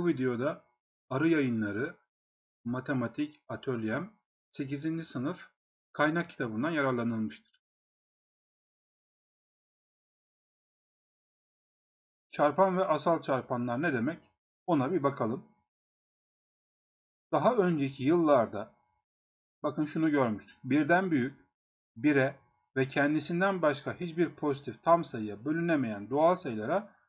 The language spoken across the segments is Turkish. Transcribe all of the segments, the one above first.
Bu videoda Arı Yayınları Matematik Atölyem 8. sınıf kaynak kitabından yararlanılmıştır. Çarpan ve asal çarpanlar ne demek? Ona bir bakalım. Daha önceki yıllarda bakın şunu görmüştük. Birden büyük, bire ve kendisinden başka hiçbir pozitif tam sayıya bölünemeyen doğal sayılara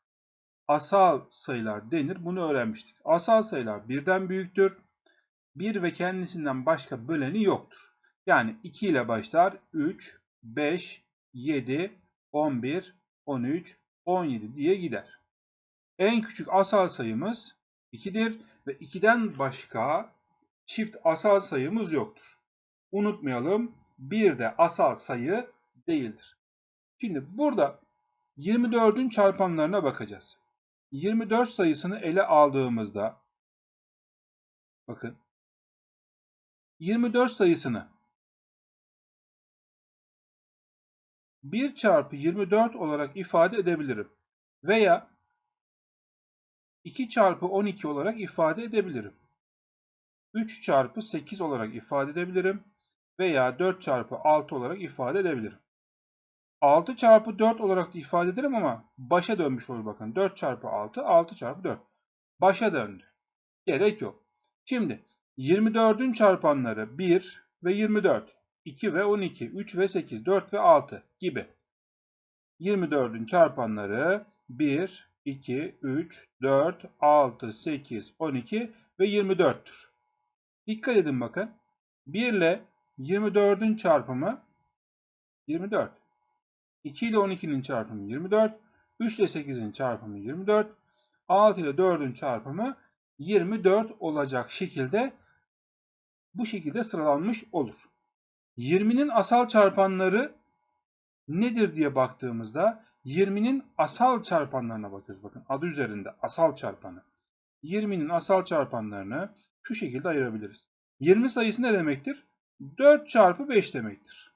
asal sayılar denir. Bunu öğrenmiştik. Asal sayılar birden büyüktür. 1 ve kendisinden başka böleni yoktur. Yani 2 ile başlar 3, 5, 7, 11, 13, 17 diye gider. En küçük asal sayımız 2'dir ve 2'den başka çift asal sayımız yoktur. Unutmayalım 1 de asal sayı değildir. Şimdi burada 24'ün çarpanlarına bakacağız. 24 sayısını ele aldığımızda bakın 24 sayısını 1 çarpı 24 olarak ifade edebilirim. Veya 2 çarpı 12 olarak ifade edebilirim. 3 çarpı 8 olarak ifade edebilirim. Veya 4 çarpı 6 olarak ifade edebilirim. 6 çarpı 4 olarak da ifade ederim ama başa dönmüş olur bakın. 4 çarpı 6, 6 çarpı 4. Başa döndü. Gerek yok. Şimdi 24'ün çarpanları 1 ve 24, 2 ve 12, 3 ve 8, 4 ve 6 gibi. 24'ün çarpanları 1, 2, 3, 4, 6, 8, 12 ve 24'tür. Dikkat edin bakın. 1 ile 24'ün çarpımı 24. 2 ile 12'nin çarpımı 24. 3 ile 8'in çarpımı 24. 6 ile 4'ün çarpımı 24 olacak şekilde bu şekilde sıralanmış olur. 20'nin asal çarpanları nedir diye baktığımızda 20'nin asal çarpanlarına bakıyoruz. Bakın adı üzerinde asal çarpanı. 20'nin asal çarpanlarını şu şekilde ayırabiliriz. 20 sayısı ne demektir? 4 çarpı 5 demektir.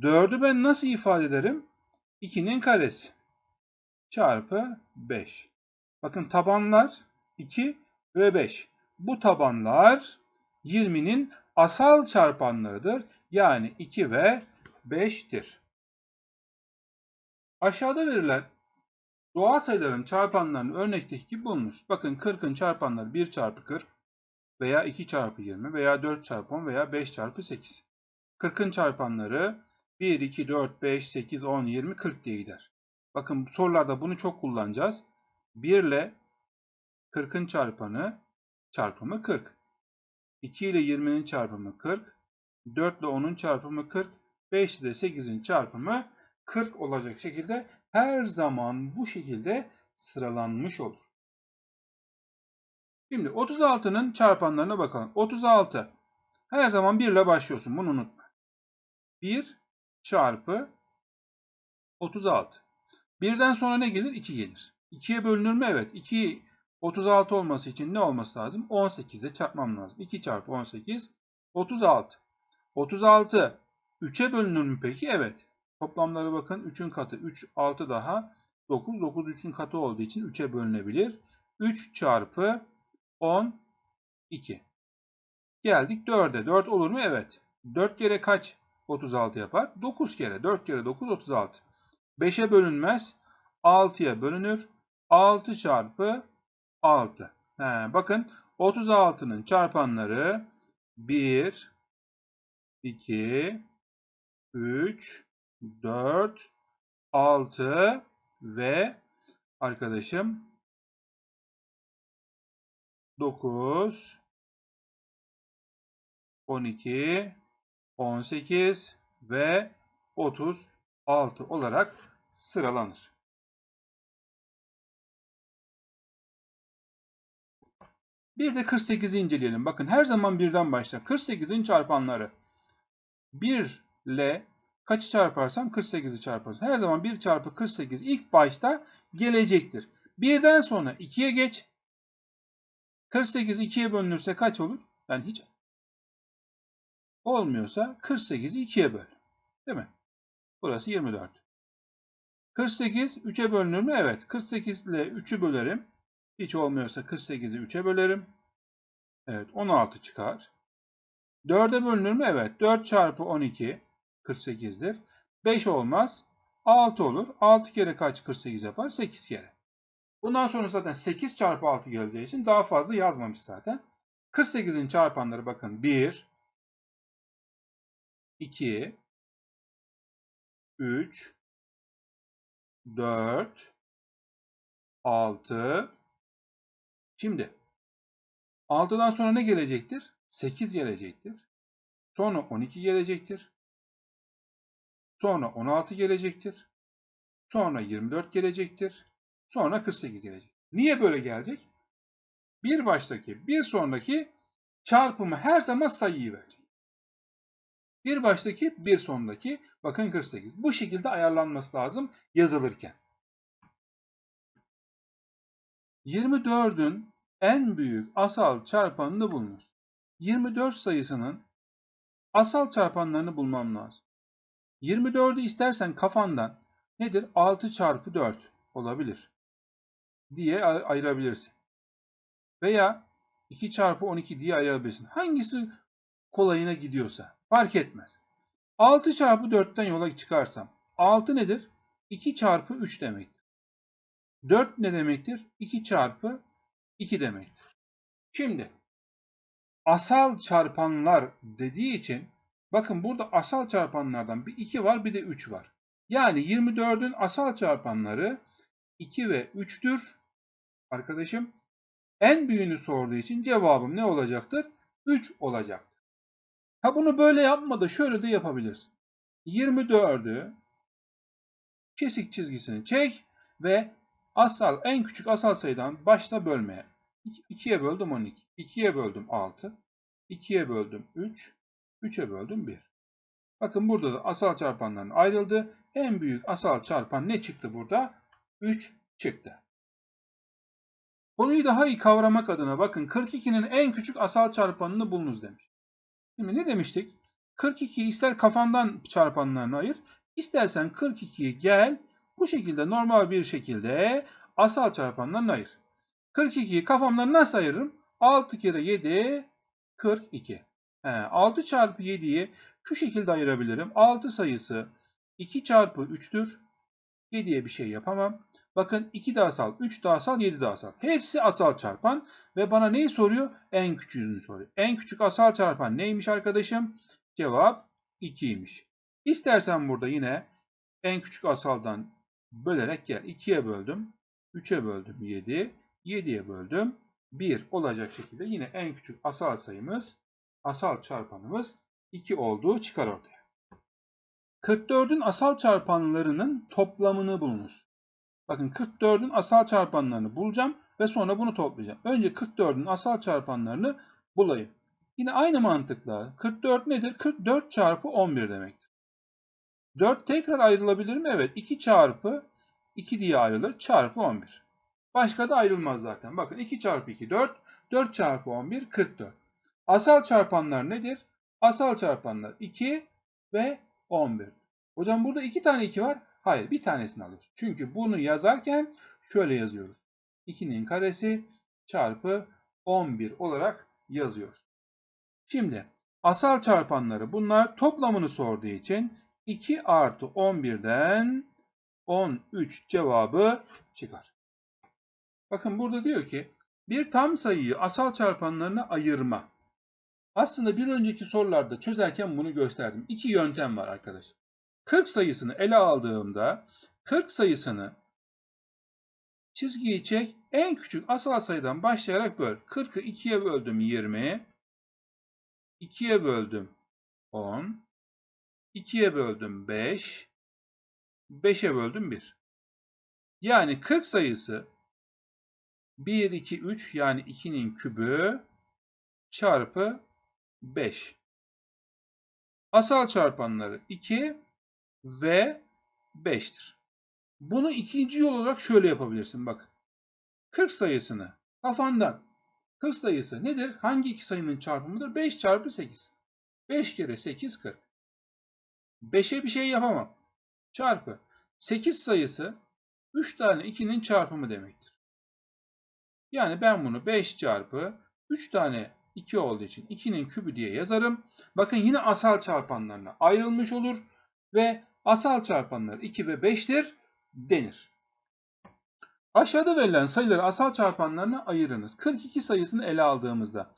4'ü ben nasıl ifade ederim? 2'nin karesi çarpı 5. Bakın tabanlar 2 ve 5. Bu tabanlar 20'nin asal çarpanlarıdır. Yani 2 ve 5'tir. Aşağıda verilen doğal sayıların çarpanlarını örnekteki gibi bulunuz. Bakın 40'ın çarpanları 1 çarpı 40 veya 2 çarpı 20 veya 4 çarpı 10 veya 5 çarpı 8. 40'ın çarpanları 1, 2, 4, 5, 8, 10, 20, 40 diye gider. Bakın sorularda bunu çok kullanacağız. 1 ile 40'ın çarpanı çarpımı 40. 2 ile 20'nin çarpımı 40. 4 ile 10'un çarpımı 40. 5 ile 8'in çarpımı 40 olacak şekilde her zaman bu şekilde sıralanmış olur. Şimdi 36'nın çarpanlarına bakalım. 36 her zaman 1 ile başlıyorsun. Bunu unutma. 1 çarpı 36. Birden sonra ne gelir? 2 gelir. 2'ye bölünür mü? Evet. 2 36 olması için ne olması lazım? 18'e çarpmam lazım. 2 çarpı 18 36. 36 3'e bölünür mü peki? Evet. Toplamları bakın 3'ün katı 3 6 daha 9 9 3'ün katı olduğu için 3'e bölünebilir. 3 çarpı 10 2. Geldik 4'e. 4 olur mu? Evet. 4 kere kaç 36 yapar. 9 kere 4 kere 9 36. 5'e bölünmez. 6'ya bölünür. 6 çarpı 6. He, bakın 36'nın çarpanları 1, 2, 3, 4, 6 ve arkadaşım 9, 12, 18 ve 36 olarak sıralanır. Bir de 48'i inceleyelim. Bakın her zaman birden başlar. 48'in çarpanları 1 ile kaçı çarparsam 48'i çarparsam. Her zaman 1 çarpı 48 ilk başta gelecektir. Birden sonra 2'ye geç. 48 2'ye bölünürse kaç olur? Ben hiç Olmuyorsa 48'i 2'ye böl. Değil mi? Burası 24. 48 3'e bölünür mü? Evet. 48 ile 3'ü bölerim. Hiç olmuyorsa 48'i 3'e bölerim. Evet 16 çıkar. 4'e bölünür mü? Evet. 4 çarpı 12 48'dir. 5 olmaz. 6 olur. 6 kere kaç 48 yapar? 8 kere. Bundan sonra zaten 8 çarpı 6 geleceği için daha fazla yazmamış zaten. 48'in çarpanları bakın 1, 2, 3, 4, 6. Şimdi 6'dan sonra ne gelecektir? 8 gelecektir. Sonra 12 gelecektir. Sonra 16 gelecektir. Sonra 24 gelecektir. Sonra 48 gelecek. Niye böyle gelecek? Bir baştaki, bir sonraki çarpımı her zaman sayıyı verecek. Bir baştaki, bir sondaki bakın 48. Bu şekilde ayarlanması lazım yazılırken. 24'ün en büyük asal çarpanını bulunuz. 24 sayısının asal çarpanlarını bulmam lazım. 24'ü istersen kafandan nedir? 6 çarpı 4 olabilir diye ayırabilirsin. Veya 2 çarpı 12 diye ayırabilirsin. Hangisi kolayına gidiyorsa fark etmez. 6 çarpı 4'ten yola çıkarsam 6 nedir? 2 çarpı 3 demektir. 4 ne demektir? 2 çarpı 2 demektir. Şimdi asal çarpanlar dediği için bakın burada asal çarpanlardan bir 2 var bir de 3 var. Yani 24'ün asal çarpanları 2 ve 3'tür. Arkadaşım en büyüğünü sorduğu için cevabım ne olacaktır? 3 olacaktır. Ha bunu böyle yapma da şöyle de yapabilirsin. 24'ü kesik çizgisini çek ve asal en küçük asal sayıdan başla bölmeye. 2'ye böldüm 12. 2'ye böldüm 6. 2'ye böldüm 3. 3'e böldüm 1. Bakın burada da asal çarpanların ayrıldı. En büyük asal çarpan ne çıktı burada? 3 çıktı. Konuyu daha iyi kavramak adına bakın 42'nin en küçük asal çarpanını bulunuz demiş. Şimdi ne demiştik? 42'yi ister kafandan çarpanlarını ayır, istersen 42'yi gel bu şekilde normal bir şekilde asal çarpanlarını ayır. 42'yi kafamdan nasıl ayırırım? 6 kere 7 42. He, 6 çarpı 7'yi şu şekilde ayırabilirim. 6 sayısı 2 çarpı 3'tür. 7'ye bir şey yapamam. Bakın 2 de asal, 3 de asal, 7 de asal. Hepsi asal çarpan ve bana neyi soruyor? En küçüğünü soruyor. En küçük asal çarpan neymiş arkadaşım? Cevap 2'ymiş. İstersen burada yine en küçük asaldan bölerek gel. 2'ye böldüm. 3'e böldüm 7. 7'ye böldüm. 1 olacak şekilde yine en küçük asal sayımız, asal çarpanımız 2 olduğu çıkar ortaya. 44'ün asal çarpanlarının toplamını bulunuz. Bakın 44'ün asal çarpanlarını bulacağım ve sonra bunu toplayacağım. Önce 44'ün asal çarpanlarını bulayım. Yine aynı mantıkla 44 nedir? 44 çarpı 11 demektir. 4 tekrar ayrılabilir mi? Evet. 2 çarpı 2 diye ayrılır. Çarpı 11. Başka da ayrılmaz zaten. Bakın 2 çarpı 2 4. 4 çarpı 11 44. Asal çarpanlar nedir? Asal çarpanlar 2 ve 11. Hocam burada 2 tane 2 var. Hayır bir tanesini alıyoruz. Çünkü bunu yazarken şöyle yazıyoruz. 2'nin karesi çarpı 11 olarak yazıyoruz. Şimdi asal çarpanları bunlar toplamını sorduğu için 2 artı 11'den 13 cevabı çıkar. Bakın burada diyor ki bir tam sayıyı asal çarpanlarına ayırma. Aslında bir önceki sorularda çözerken bunu gösterdim. İki yöntem var arkadaşlar. 40 sayısını ele aldığımda 40 sayısını çizgiyi çek en küçük asal sayıdan başlayarak böl. 40'ı 2'ye böldüm 20. 2'ye böldüm 10. 2'ye böldüm 5. 5'e böldüm 1. Yani 40 sayısı 1, 2, 3 yani 2'nin kübü çarpı 5. Asal çarpanları 2 ve 5'tir. Bunu ikinci yol olarak şöyle yapabilirsin. Bak. 40 sayısını kafandan 40 sayısı nedir? Hangi iki sayının çarpımıdır? 5 çarpı 8. 5 kere 8 40. 5'e bir şey yapamam. Çarpı. 8 sayısı 3 tane 2'nin çarpımı demektir. Yani ben bunu 5 çarpı 3 tane 2 olduğu için 2'nin kübü diye yazarım. Bakın yine asal çarpanlarına ayrılmış olur ve asal çarpanlar 2 ve 5'tir denir. Aşağıda verilen sayıları asal çarpanlarına ayırınız. 42 sayısını ele aldığımızda.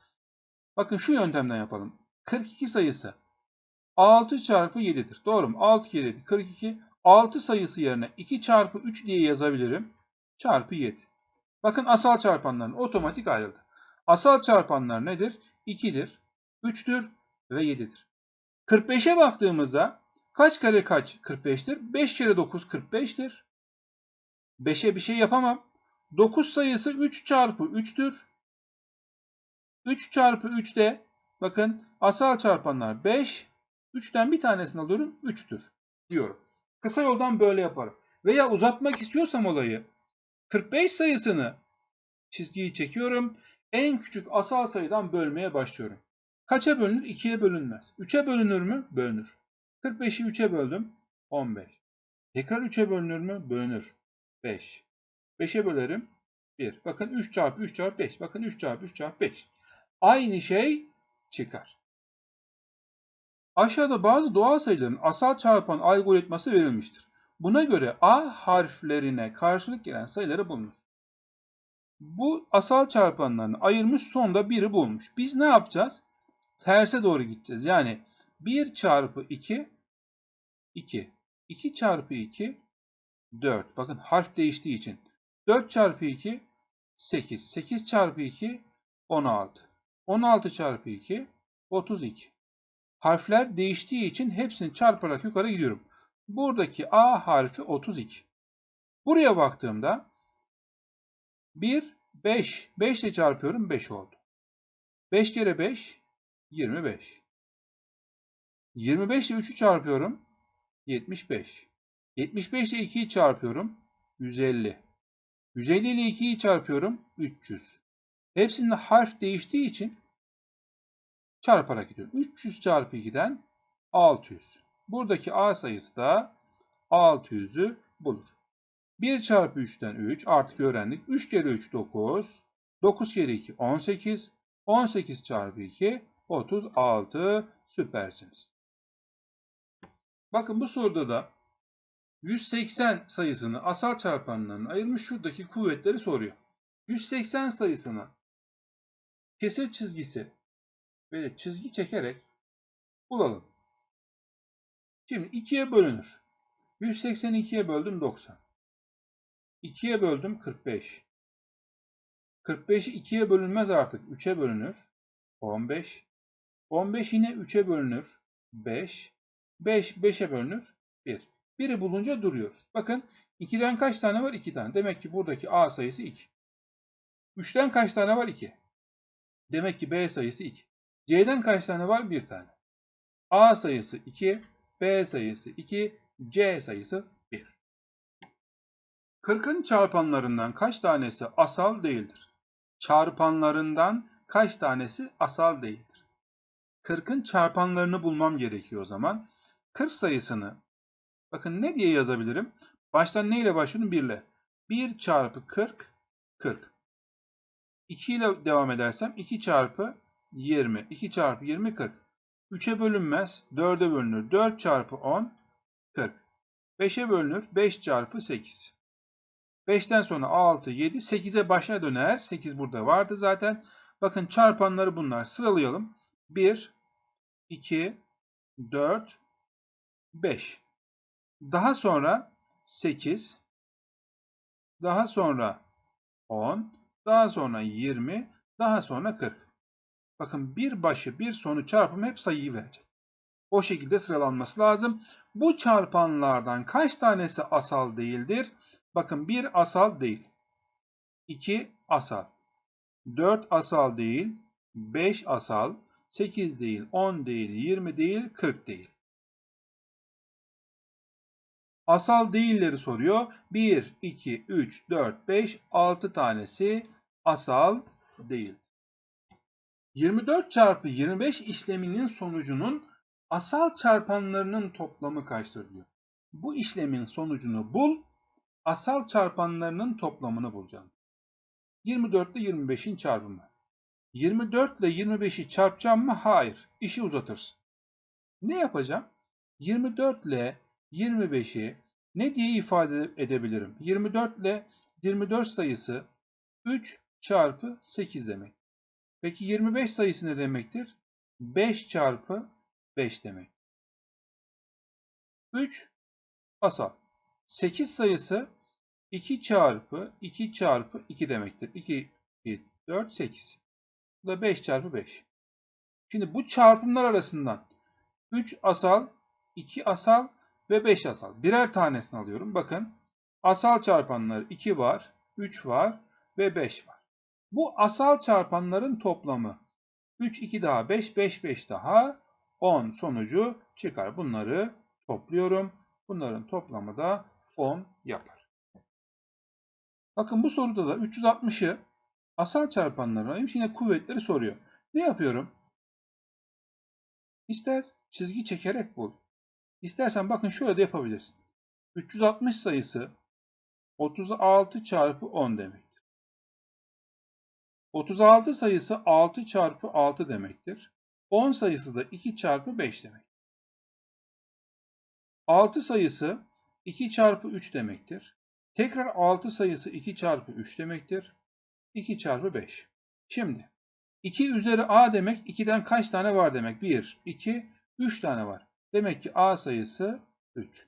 Bakın şu yöntemden yapalım. 42 sayısı 6 çarpı 7'dir. Doğru mu? 6 kere 7 42. 6 sayısı yerine 2 çarpı 3 diye yazabilirim. Çarpı 7. Bakın asal çarpanların otomatik ayrıldı. Asal çarpanlar nedir? 2'dir, 3'tür ve 7'dir. 45'e baktığımızda kaç kare kaç 45'tir? 5 kere 9 45'tir. 5'e bir şey yapamam. 9 sayısı 3 çarpı 3'tür. 3 çarpı 3 de bakın asal çarpanlar 5. 3'ten bir tanesini alıyorum 3'tür diyorum. Kısa yoldan böyle yaparım. Veya uzatmak istiyorsam olayı 45 sayısını çizgiyi çekiyorum. En küçük asal sayıdan bölmeye başlıyorum. Kaça bölünür? 2'ye bölünmez. 3'e bölünür mü? Bölünür. 45'i 3'e böldüm. 15. Tekrar 3'e bölünür mü? Bölünür. 5. 5'e bölerim. 1. Bakın 3 çarpı 3 çarpı 5. Bakın 3 çarpı 3 çarpı 5. Aynı şey çıkar. Aşağıda bazı doğal sayıların asal çarpan algoritması verilmiştir. Buna göre A harflerine karşılık gelen sayıları bulunuz. Bu asal çarpanlarını ayırmış sonda biri bulmuş. Biz ne yapacağız? Terse doğru gideceğiz. Yani 1 çarpı 2 2. 2 çarpı 2 4. Bakın harf değiştiği için. 4 çarpı 2 8. 8 çarpı 2 16. 16 çarpı 2 32. Harfler değiştiği için hepsini çarparak yukarı gidiyorum. Buradaki A harfi 32. Buraya baktığımda 1, 5. 5 ile çarpıyorum 5 oldu. 5 kere 5 25. 25 ile 3'ü çarpıyorum 75. 75 ile 2'yi çarpıyorum 150. 150 ile 2'yi çarpıyorum 300. Hepsinde harf değiştiği için çarparak gidiyorum. 300 çarpı 2'den 600. Buradaki A sayısı da 600'ü bulur. 1 çarpı 3'ten 3 artık öğrendik. 3 kere 3 9. 9 kere 2 18. 18 çarpı 2 36. Süpersiniz. Bakın bu soruda da 180 sayısını asal çarpanlarına ayırmış şuradaki kuvvetleri soruyor. 180 sayısını kesir çizgisi böyle çizgi çekerek bulalım. Şimdi 2'ye bölünür. 182'ye böldüm 90. 2'ye böldüm 45. 45'i 2'ye bölünmez artık. 3'e bölünür. 15. 15 yine 3'e bölünür. 5. 5 5'e bölünür. 1. 1'i bulunca duruyoruz. Bakın 2'den kaç tane var? 2 tane. Demek ki buradaki A sayısı 2. 3'ten kaç tane var? 2. Demek ki B sayısı 2. C'den kaç tane var? 1 tane. A sayısı 2. B sayısı 2. C sayısı 1. 40'ın çarpanlarından kaç tanesi asal değildir? Çarpanlarından kaç tanesi asal değildir? 40'ın çarpanlarını bulmam gerekiyor o zaman. 40 sayısını bakın ne diye yazabilirim? Baştan ne ile başlıyorum? 1 ile. 1 çarpı 40 40. 2 ile devam edersem 2 çarpı 20. 2 çarpı 20 40. 3'e bölünmez. 4'e bölünür. 4 çarpı 10 40. 5'e bölünür. 5 çarpı 8. 5'ten sonra 6, 7, 8'e başına döner. 8 burada vardı zaten. Bakın çarpanları bunlar. Sıralayalım. 1, 2, 4, 5. Daha sonra 8, daha sonra 10, daha sonra 20, daha sonra 40. Bakın bir başı bir sonu çarpımı hep sayıyı verecek. O şekilde sıralanması lazım. Bu çarpanlardan kaç tanesi asal değildir? Bakın 1 asal değil. 2 asal. 4 asal değil. 5 asal. 8 değil. 10 değil. 20 değil. 40 değil. Asal değilleri soruyor. 1, 2, 3, 4, 5, 6 tanesi asal değil. 24 çarpı 25 işleminin sonucunun asal çarpanlarının toplamı kaçtır diyor. Bu işlemin sonucunu bul, asal çarpanlarının toplamını bulacağım. 24 ile 25'in çarpımı. 24 ile 25'i çarpacağım mı? Hayır. İşi uzatırsın. Ne yapacağım? 24 ile 25'i ne diye ifade edebilirim? 24 ile 24 sayısı 3 çarpı 8 demek. Peki 25 sayısı ne demektir? 5 çarpı 5 demek. 3 asal. 8 sayısı 2 çarpı 2 çarpı 2 demektir. 2, 2 4, 8. Bu da 5 çarpı 5. Şimdi bu çarpımlar arasından 3 asal, 2 asal ve 5 asal. Birer tanesini alıyorum. Bakın asal çarpanları 2 var, 3 var ve 5 var. Bu asal çarpanların toplamı 3, 2 daha 5, 5, 5 daha 10 sonucu çıkar. Bunları topluyorum. Bunların toplamı da 10 yapar. Bakın bu soruda da 360'ı asal çarpanlarına yine kuvvetleri soruyor. Ne yapıyorum? İster çizgi çekerek bul. İstersen bakın şöyle de yapabilirsin. 360 sayısı 36 çarpı 10 demektir. 36 sayısı 6 çarpı 6 demektir. 10 sayısı da 2 çarpı 5 demek. 6 sayısı 2 çarpı 3 demektir. Tekrar 6 sayısı 2 çarpı 3 demektir. 2 çarpı 5. Şimdi 2 üzeri a demek 2'den kaç tane var demek? 1, 2, 3 tane var. Demek ki a sayısı 3.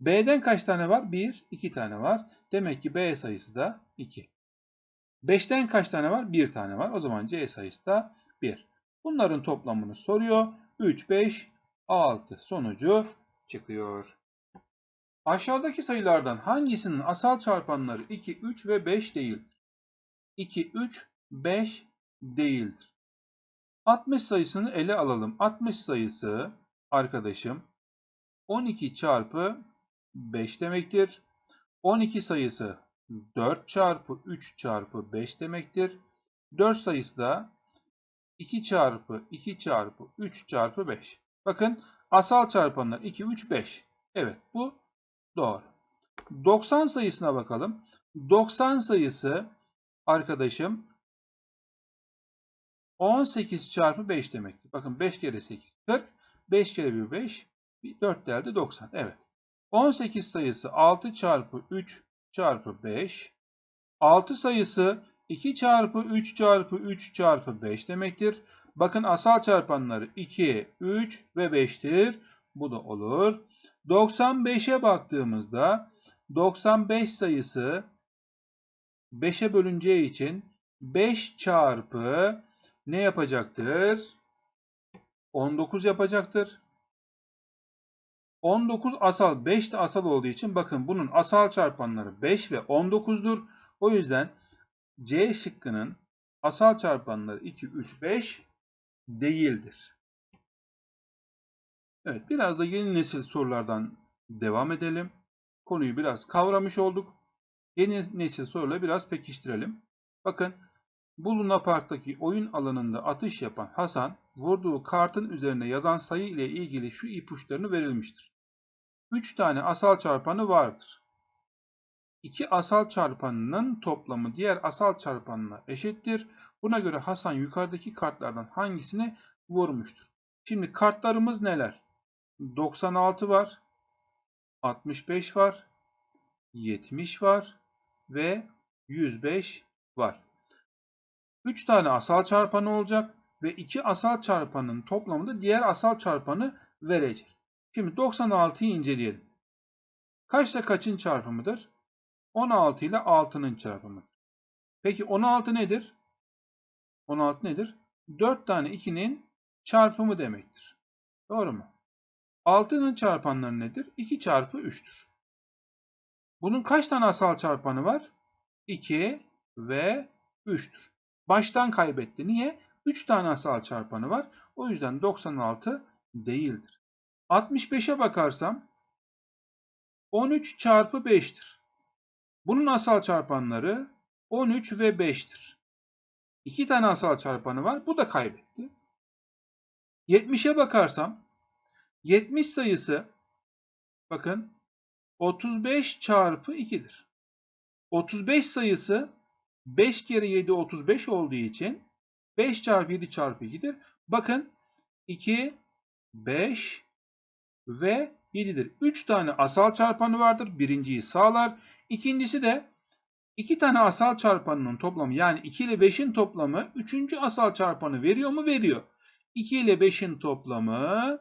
B'den kaç tane var? 1, 2 tane var. Demek ki B sayısı da 2. 5'ten kaç tane var? 1 tane var. O zaman C sayısı da 1. Bunların toplamını soruyor. 3, 5, 6 sonucu çıkıyor. Aşağıdaki sayılardan hangisinin asal çarpanları 2, 3 ve 5 değildir? 2, 3, 5 değildir. 60 sayısını ele alalım. 60 sayısı arkadaşım 12 çarpı 5 demektir. 12 sayısı 4 çarpı 3 çarpı 5 demektir. 4 sayısı da 2 çarpı 2 çarpı 3 çarpı 5. Bakın asal çarpanlar 2, 3, 5. Evet bu doğru. 90 sayısına bakalım. 90 sayısı arkadaşım 18 çarpı 5 demektir. Bakın 5 kere 8 40. 5 kere 1 5. 4 geldi 90. Evet. 18 sayısı 6 çarpı 3 çarpı 5. 6 sayısı 2 çarpı 3 çarpı 3 çarpı 5 demektir. Bakın asal çarpanları 2, 3 ve 5'tir. Bu da olur. 95'e baktığımızda 95 sayısı 5'e bölüneceği için 5 çarpı ne yapacaktır? 19 yapacaktır. 19 asal, 5 de asal olduğu için bakın bunun asal çarpanları 5 ve 19'dur. O yüzden C şıkkının asal çarpanları 2, 3, 5 değildir. Evet biraz da yeni nesil sorulardan devam edelim. Konuyu biraz kavramış olduk. Yeni nesil soruları biraz pekiştirelim. Bakın bu Luna Park'taki oyun alanında atış yapan Hasan, vurduğu kartın üzerine yazan sayı ile ilgili şu ipuçlarını verilmiştir. 3 tane asal çarpanı vardır. 2 asal çarpanının toplamı diğer asal çarpanına eşittir. Buna göre Hasan yukarıdaki kartlardan hangisini vurmuştur? Şimdi kartlarımız neler? 96 var, 65 var, 70 var ve 105 var. 3 tane asal çarpanı olacak ve 2 asal çarpanın toplamı da diğer asal çarpanı verecek. Şimdi 96'yı inceleyelim. Kaçla kaçın çarpımıdır? 16 ile 6'nın çarpımı. Peki 16 nedir? 16 nedir? 4 tane 2'nin çarpımı demektir. Doğru mu? 6'nın çarpanları nedir? 2 çarpı 3'tür. Bunun kaç tane asal çarpanı var? 2 ve 3'tür. Baştan kaybetti. Niye? 3 tane asal çarpanı var. O yüzden 96 değildir. 65'e bakarsam 13 çarpı 5'tir. Bunun asal çarpanları 13 ve 5'tir. 2 tane asal çarpanı var. Bu da kaybetti. 70'e bakarsam 70 sayısı bakın 35 çarpı 2'dir. 35 sayısı 5 kere 7 35 olduğu için 5 çarpı 7 çarpı 2'dir. Bakın 2, 5 ve 7'dir. 3 tane asal çarpanı vardır. Birinciyi sağlar. İkincisi de 2 tane asal çarpanının toplamı yani 2 ile 5'in toplamı 3. asal çarpanı veriyor mu? Veriyor. 2 ile 5'in toplamı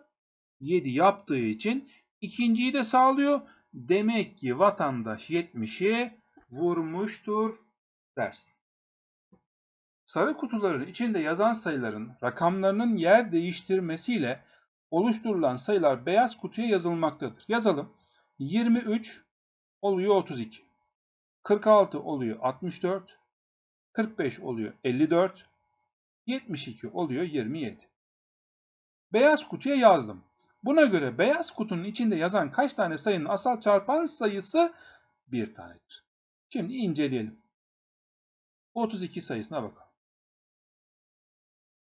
7 yaptığı için ikinciyi de sağlıyor. Demek ki vatandaş 70'i vurmuştur dersin. Sarı kutuların içinde yazan sayıların rakamlarının yer değiştirmesiyle oluşturulan sayılar beyaz kutuya yazılmaktadır. Yazalım. 23 oluyor 32. 46 oluyor 64. 45 oluyor 54. 72 oluyor 27. Beyaz kutuya yazdım. Buna göre beyaz kutunun içinde yazan kaç tane sayının asal çarpan sayısı bir tanedir. Şimdi inceleyelim. 32 sayısına bakalım.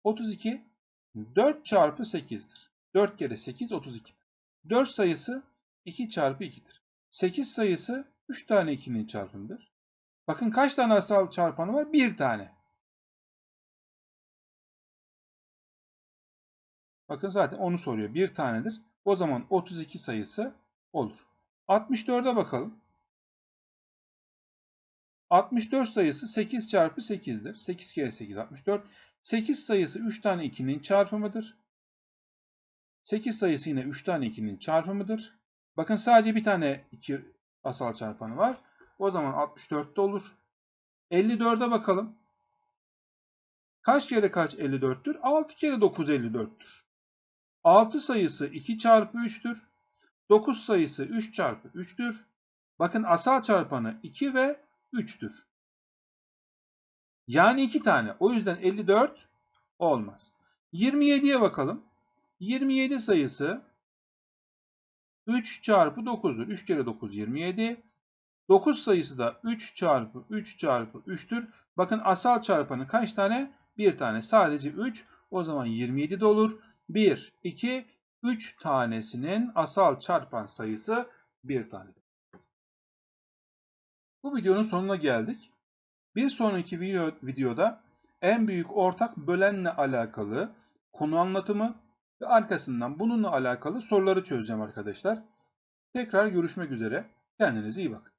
32 4 çarpı 8'dir. 4 kere 8 32. 4 sayısı 2 çarpı 2'dir. 8 sayısı 3 tane 2'nin çarpımıdır. Bakın kaç tane asal çarpanı var? 1 tane. Bakın zaten onu soruyor. 1 tanedir. O zaman 32 sayısı olur. 64'e bakalım. 64 sayısı 8 çarpı 8'dir. 8 kere 8 64. 8 sayısı 3 tane 2'nin çarpımıdır. 8 sayısı yine 3 tane 2'nin çarpımıdır. Bakın sadece bir tane 2 asal çarpanı var. O zaman 64'te olur. 54'e bakalım. Kaç kere kaç 54'tür? 6 kere 9 54'tür. 6 sayısı 2 çarpı 3'tür. 9 sayısı 3 çarpı 3'tür. Bakın asal çarpanı 2 ve 3'tür. Yani 2 tane. O yüzden 54 olmaz. 27'ye bakalım. 27 sayısı 3 çarpı 9'dur. 3 kere 9 27. 9 sayısı da 3 çarpı 3 çarpı 3'tür. Bakın asal çarpanı kaç tane? 1 tane. Sadece 3. O zaman 27 de olur. 1, 2, 3 tanesinin asal çarpan sayısı 1 tane. Bu videonun sonuna geldik. Bir sonraki video, videoda en büyük ortak bölenle alakalı konu anlatımı ve arkasından bununla alakalı soruları çözeceğim arkadaşlar. Tekrar görüşmek üzere. Kendinize iyi bakın.